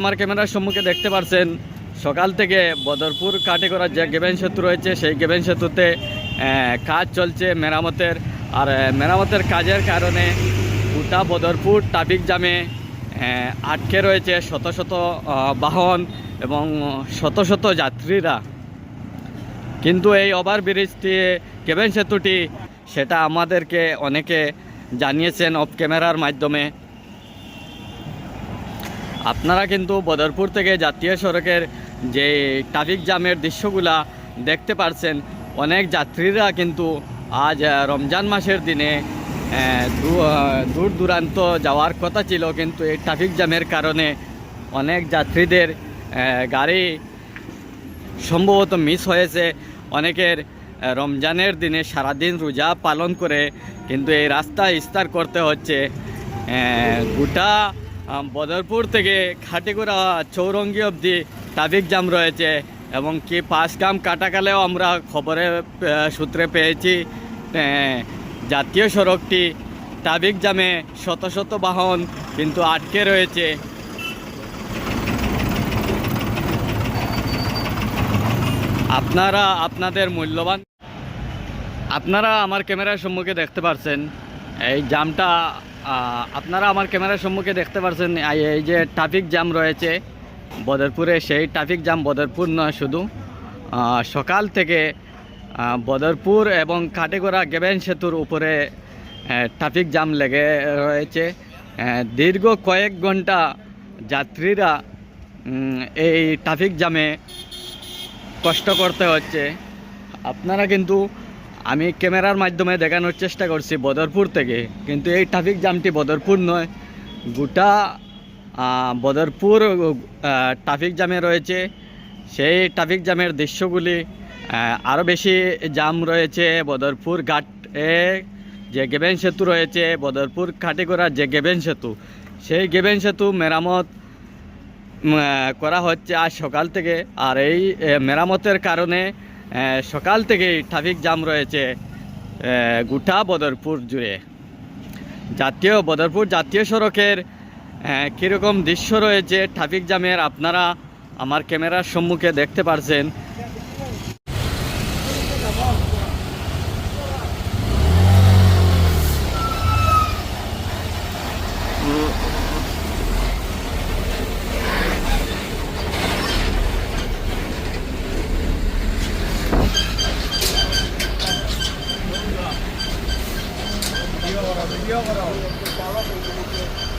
আমার ক্যামেরার সম্মুখে দেখতে পারছেন, সকাল থেকে বদরপুর কাটে করার যে গেবেন সেতু রয়েছে, সেই গেবেন সেতুতে কাজ চলছে মেরামতের। আর মেরামতের কাজের কারণে গোটা বদরপুর ট্রাফিক জামে আটকে রয়েছে শত শত বাহন এবং শত শত যাত্রীরা। কিন্তু এই ওভার ব্রিজটি কেবেন সেতুটি, সেটা আমাদেরকে অনেকে জানিয়েছেন অফ ক্যামেরার মাধ্যমে। আপনারা কিন্তু বদরপুর থেকে জাতীয় সড়কের যে ট্রাফিক জ্যামের দৃশ্যগুলা দেখতে পারছেন, অনেক যাত্রীরা কিন্তু আজ রমজান মাসের দিনে দূর দূরান্ত যাওয়ার কথা ছিল, কিন্তু এই ট্রাফিক জ্যামের কারণে অনেক যাত্রীদের গাড়ি সম্ভবত মিস হয়েছে। অনেকের রমজানের দিনে সারাদিন রোজা পালন করে কিন্তু এই রাস্তা ইস্তার করতে হচ্ছে। গোটা বদরপুর থেকে খাটিগুড়া চৌরঙ্গি অবধি ট্রাফিক জ্যাম রয়েছে এবং কি পাঁচগাম কাটাকালেও আমরা খবরে সূত্রে পেয়েছি জাতীয় সড়কটি ট্রাফিক জ্যামে শত শত বাহন কিন্তু আটকে রয়েছে। আপনারা আপনাদের মূল্যবান, আপনারা আমার ক্যামেরার সম্মুখে দেখতে পারছেন, এই জামটা আপনারা আমার ক্যামেরার সম্মুখে দেখতে পারছেন, এই- যে ট্রাফিক জ্যাম রয়েছে বদরপুরে, সেই ট্রাফিক জ্যাম বদরপুর নয় শুধু। সকাল থেকে বদরপুর এবং কাটেগোড়া গেবেন সেতুর উপরে ট্রাফিক জ্যাম লেগে রয়েছে। দীর্ঘ কয়েক ঘণ্টা যাত্রীরা এই ট্রাফিক জ্যামে কষ্ট করতে হচ্ছে। আপনারা কিন্তু আমি ক্যামেরার মাধ্যমে দেখানোর চেষ্টা করছি বদরপুর থেকে, কিন্তু এই ট্রাফিক জ্যামটি বদরপুর নয়। গোটা বদরপুর ট্রাফিক জ্যামে রয়েছে। সেই ট্রাফিক জ্যামের দৃশ্যগুলি আরও বেশি জ্যাম রয়েছে বদরপুর ঘাট এ, যে গেবেন সেতু রয়েছে, বদরপুর কাটিগড়ার যে গেবেন সেতু। সেই গেবেন সেতু মেরামত করা হচ্ছে আজ সকাল থেকে। আর এই মেরামতের কারণে সকাল থেকেই ট্রাফিক জাম রয়েছে গোটা বদরপুর জুড়ে। জাতীয় বদরপুর জাতীয় সড়কের কীরকম দৃশ্য রয়েছে ট্রাফিক জামের আপনারা আমার ক্যামেরার সম্মুখে দেখতে পারছেন। ਕਿਉਂ ਕਰਾਓ?